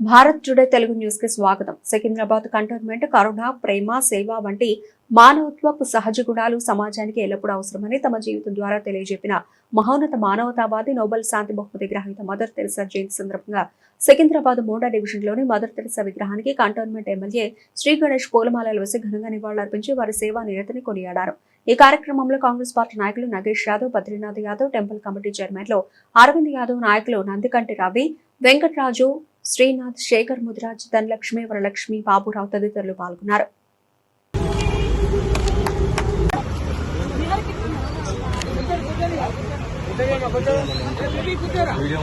Bharat today Telugu న్యూస్కి స్వాగతం. Secunderabad cantonment కరుణ ప్రేమ సేవ వంటి మానవత్వపు సహజ గుణాలు సమాజానికి ఎల్లప్పుడూ అవసరమని తమ జీవితం ద్వారా తెలియజెప్పిన మహోన్నత మానవతావాది నోబెల్ శాంతి బహుమతి గ్రహీత మదర్ తెరిసా జయంతి సందర్భంగా సికింద్రాబాద్ మోడా డివిజన్లోని మదర్ తెరిసా విగ్రహానికి కంటోన్మెంట్ ఎమ్మెల్యే శ్రీ గణేష్ పూలమాలలు వేసి ఘనంగా నివాళులర్పించి వారి సేవా నిరతిని కొనియాడారు. ఈ కార్యక్రమంలో కాంగ్రెస్ పార్టీ నాయకులు నగేష్ యాదవ్ బద్రీనాథ్ యాదవ్ టెంపుల్ కమిటీ చైర్మన్లు అరవింద్ యాదవ్ నాయకులు నందికంటి రవి వెంకట్రాజు శ్రీనాథ్ శేఖర్ ముదిరాజ్ ధనలక్ష్మి వరలక్ష్మి బాబురావు తదితరులు పాల్గొన్నారు. వీడియో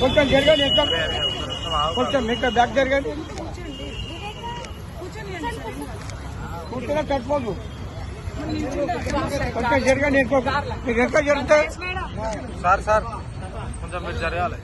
కొంచెం జరగండి ఎంత కొంచెం ఇంకా బ్యాక్ జరగండి కూర్చున్నా కట్టుకోదు కొంచెం జరగండి ఎక్కువ మీకు ఎక్కువ జరుగుతాయి సార్ సార్ కొంచెం మీరు జరగాలి